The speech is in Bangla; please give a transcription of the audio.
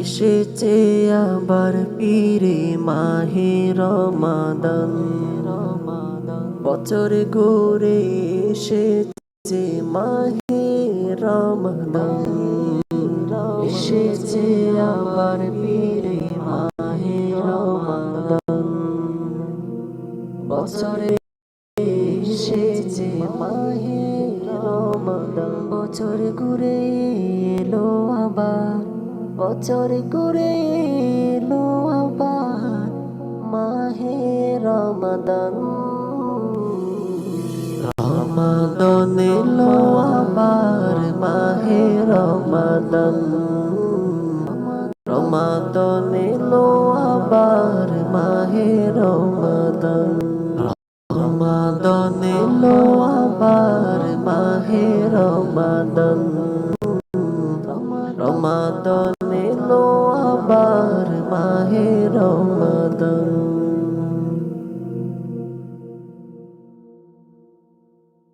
এসেছে আবার পীরে মাহে রমাদান। বছর ঘুরে এসেছে মাহে রমাদান। এসেছে আবার পীরে মাহে রমাদান। বছরে এসেছে মাহে রমাদান। বছর ঘুরে এলো আবার, বছর ঘুরে এলো আবার মাহে রমাদান। রমাদান এলো আবার মাহে রমাদান। রমাদান এলো আবার মাহে রমাদন। রমাদন এলো আবার মাহে রমাদন। রমাদন এলো আবার মাহে রমাদান।